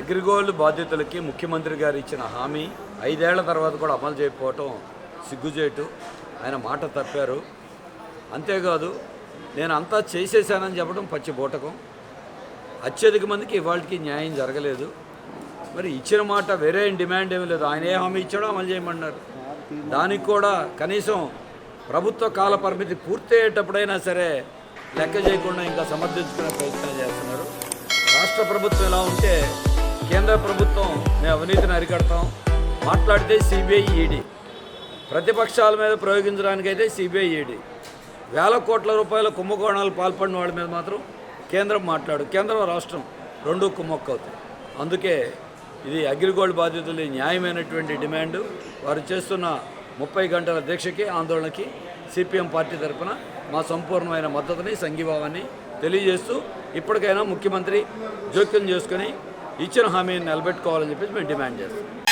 ఎగ్రిగోల్డ్ బాధితులకి ముఖ్యమంత్రి గారు ఇచ్చిన హామీ ఐదేళ్ళ తర్వాత కూడా అమలు చేయకపోవటం సిగ్గుచేటు. ఆయన మాట తప్పారు. అంతేకాదు నేను అంతా చేసేసానని చెప్పడం పచ్చి బూటకం. అత్యధిక మందికి ఇవాళకి న్యాయం జరగలేదు. మరి ఇచ్చిన మాట వేరే డిమాండ్ ఏమీ లేదు. ఆయన ఏ హామీ ఇచ్చాడో అమలు చేయమన్నారు. దానికి కూడా కనీసం ప్రభుత్వ కాల పరిమితి పూర్తయ్యేటప్పుడైనా సరే లెక్క చేయకుండా ఇంకా సమర్థించుకునే ప్రయత్నం చేస్తున్నారు. రాష్ట్ర ప్రభుత్వం ఎలా ఉంటే కేంద్ర ప్రభుత్వం మేము అవినీతిని అరికడతాం. మాట్లాడితే సిబిఐ ఈడీ. ప్రతిపక్షాల మీద ప్రయోగించడానికైతే సిబిఐ ఈడీ. వేల కోట్ల రూపాయల కుంభకోణాలు పాల్పడిన వాళ్ళ మీద మాత్రం కేంద్రం మాట్లాడు. కేంద్రం రాష్ట్రం రెండు కుమ్మక్క అవుతాయి అందుకే ఇది అగ్రిగోల్డ్ బాధితులు న్యాయమైనటువంటి డిమాండ్. వారు చేస్తున్న ముప్పై గంటల దీక్షకి ఆందోళనకి సిపిఎం పార్టీ తరఫున మా సంపూర్ణమైన మద్దతుని సంఘీభావాన్ని తెలియజేస్తూ ఇప్పటికైనా ముఖ్యమంత్రి జోక్యం చేసుకొని ఇచ్చిన హామీని నిలబెట్టుకోవాలని చెప్పేసి మేము డిమాండ్ చేస్తాం